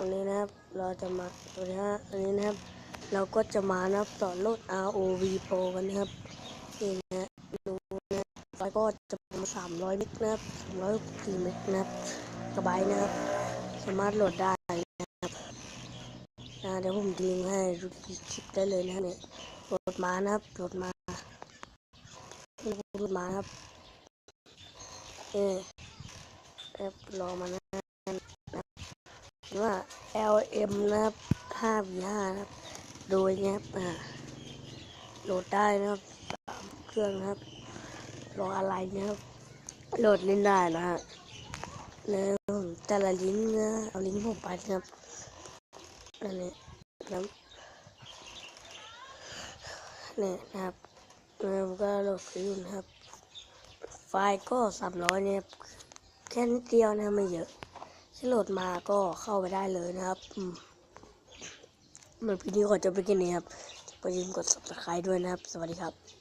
วันนี้นะครับเราจะมาสวัสดีฮะวันนี้นะครับ เราก็จะมานะครับสอนโหลด ROV Pro กันนะครับนี่นะดูนะไฟก็จะเป็น300เมกนะครับ364เมกนะครับกระบายนะครับ สามารถโหลดได้นะครับนะเดี๋ยวผมทิ้งให้ดูคลิปได้เลยนะเนี่ยโหลดมานะครับโหลดมาโหลดมาครับเออแอปรอมานะ ว่า LM นะครับ 5v5 นะครับ โดยเนี้ยครับอ่าโหลดได้นะครับสามเครื่องนะครับรออะไรนะครับโหลดเล่นได้นะฮะแล้วแต่ละลิงก์นะเอาลิงก์ผมไปนะครับนั่นนี่ครับนี่นะครับแล้วก็โหลดไปอยู่นะครับ ไฟล์ก็สามร้อยเนี่ยแค่นิดเดียวนะไม่เยอะ ที่โหลดมาก็เข้าไปได้เลยนะครับอืมเหมือนพี่นี้ขอจบไปแค่นี้ครับอย่าลืมกด subscribe ด้วยนะครับ สวัสดีครับ